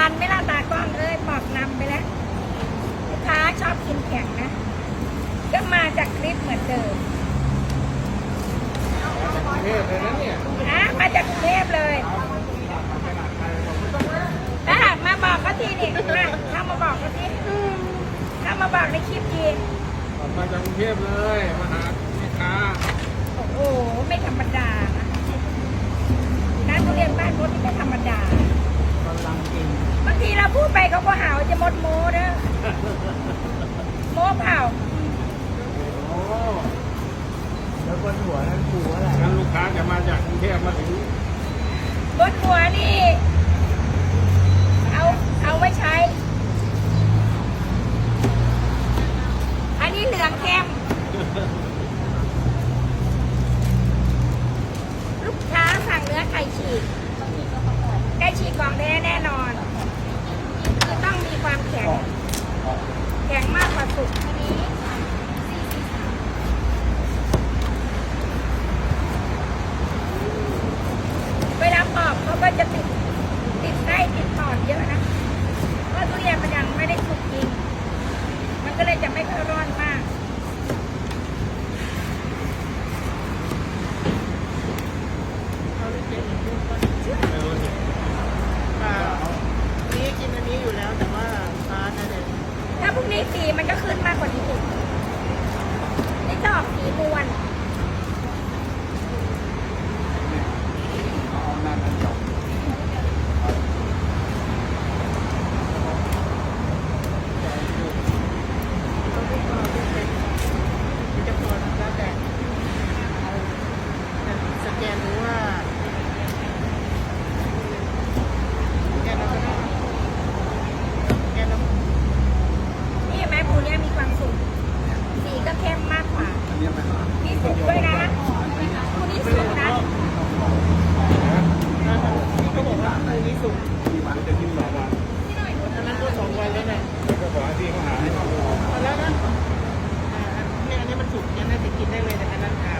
ทันไหม่ล่ะตากล้องเอ้ยบอกนำไปแล้วลูกค้าชอบกินแข็งนะ ก็มาจากคลิปเหมือนเดิมเทพเลยนะเนี่ยนะมาจากกรุงเทพเลยถ้าหากมาบอกเขาทีนี่มาเข้ามาบอกเขาทีเข้ามาบอกในคลิปทีออกมาจากกรุงเทพเลยมาหาแม่ค้าโอ้โหไม่ธรรมดานะร้านทุเรียนบ้านรถนี่ไม่ธรรมดา มดโม้เด้อโม้เปล่าโอ้แล้วบนหัวนั้นกูอะไรงั้นลูกค้าจะมาจากกรุงเทพมาถึงบนหัวนี่ เอาเอาไว้ใช้ อันนี้เหลืองเข้มลูกค้าสั่งเนื้อไก่ฉีกไก่ฉีกของแท้แน่นอน คือต้องมีความ แข็ง แข็งมากกว่าสุกทีนี้เวลาปอกเขาก็จะติด ติดไส้ติดปอดเยอะนะ เพราะทุเรียนมันยังไม่ได้สุกจริง มันก็เลยจะไม่ค่อยร้อนมาก ไม่รู้เนี่ย นี่กินอันนี้อยู่แล้วแต่ว่าฟ้าน่าจะ ถ้า พรุ่งนี้สีมันก็ขึ้นมากกว่านี้อีกนี่จะออกสีมวล เอานั่นนั่นจบ เขาไม่พอไม่เป็นมันจะพอแล้วแต่เอาแต่สแกนรู้ว่าสแกนเราก็ได้สแกนเรา นี่เห็นไหมภูเนี้ยมีความสุกสีก็เข้มมากกว่า อันนี้ไม่หา มีสุกด้วยนะภูนี้สุกนะ เขาบอกว่ามือนี้ สุกที่วันจะที่สองวันอันนั้นก็สองวันแล้วนะแล้วก็บอกให้พี่เขาหาให้เขาพอแล้วนะเนี่ยอันนี้มันสุกยังน่าจะกินได้เลยแต่อันนั้นอ่า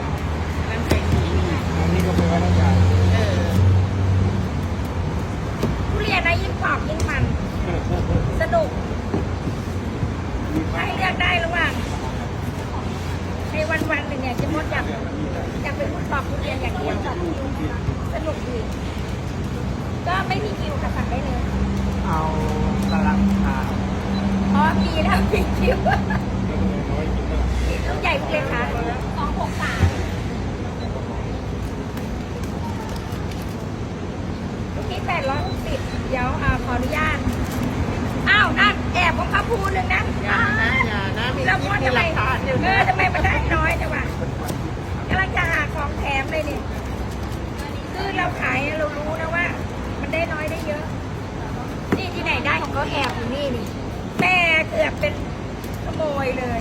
อันนั้นไข่หีอันนี้ก็เป็นว่าต้องการเออทุเรียนนะยิ่งปอกยิ่งมันสนุกให้เลือกได้ระหว่างในวันวันๆหนึ่งเนี่ยจะมดอยากอยากเป็นผู้ปอกทุเรียนอย่างเดียวสนุกดี ก็ไม่มีคิวค่ะสั่งได้เลย เอากำลังทาอ๋อมีแล้วมีคิวแล้วก็เลยน้อยกินได้ลูกใหญ่เลยค่ะสองหกสามลูกนี้แปดร้อยหกสิบเดี๋ยวอ่าขออนุญาต อ้าวนั่นแอบของเขาพูหนึ่งนะอย่านะอย่านะมีแล้วคลิมปดมีทำหไมลักฐานอยู่เอนะอทำไมมันได้น้อยจังวะกำลังจะหาของแถมเลยนี่คือเราขายเรารู้นะว่ามัน ได้น้อยได้เยอะ นี่ที่ไหนได้ของเขาแอบอยู่นี่นี่แม่เกือบเป็นขโมยเลย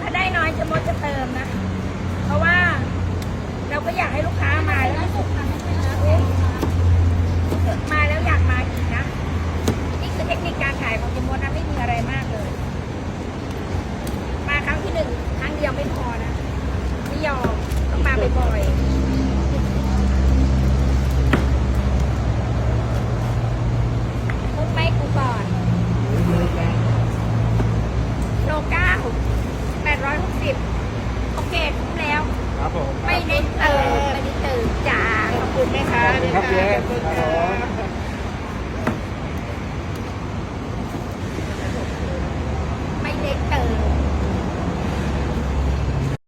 ถ้าได้น้อยจะมดจะเติมนะ เพราะว่าเราก็อยากให้ลูกค้ามาแล้วมาแล้วอยากมาอีกนะ นี่คือเทคนิคการขายของจมดนะไม่มีอะไรมากเลย มาครั้งที่หนึ่งครั้งเดียวไม่พอนะไม่ยอม บ่อยๆมุกไม่กูก่อนโลเก้าแปดร้อยหกสิบโอเคคุ้มแล้ว ครับผม ไม่ได้เติมไม่ได้เติมจ้าขอบคุณแม่ค้าขอบคุณครับเจ๊ ขอบคุณค่ะไ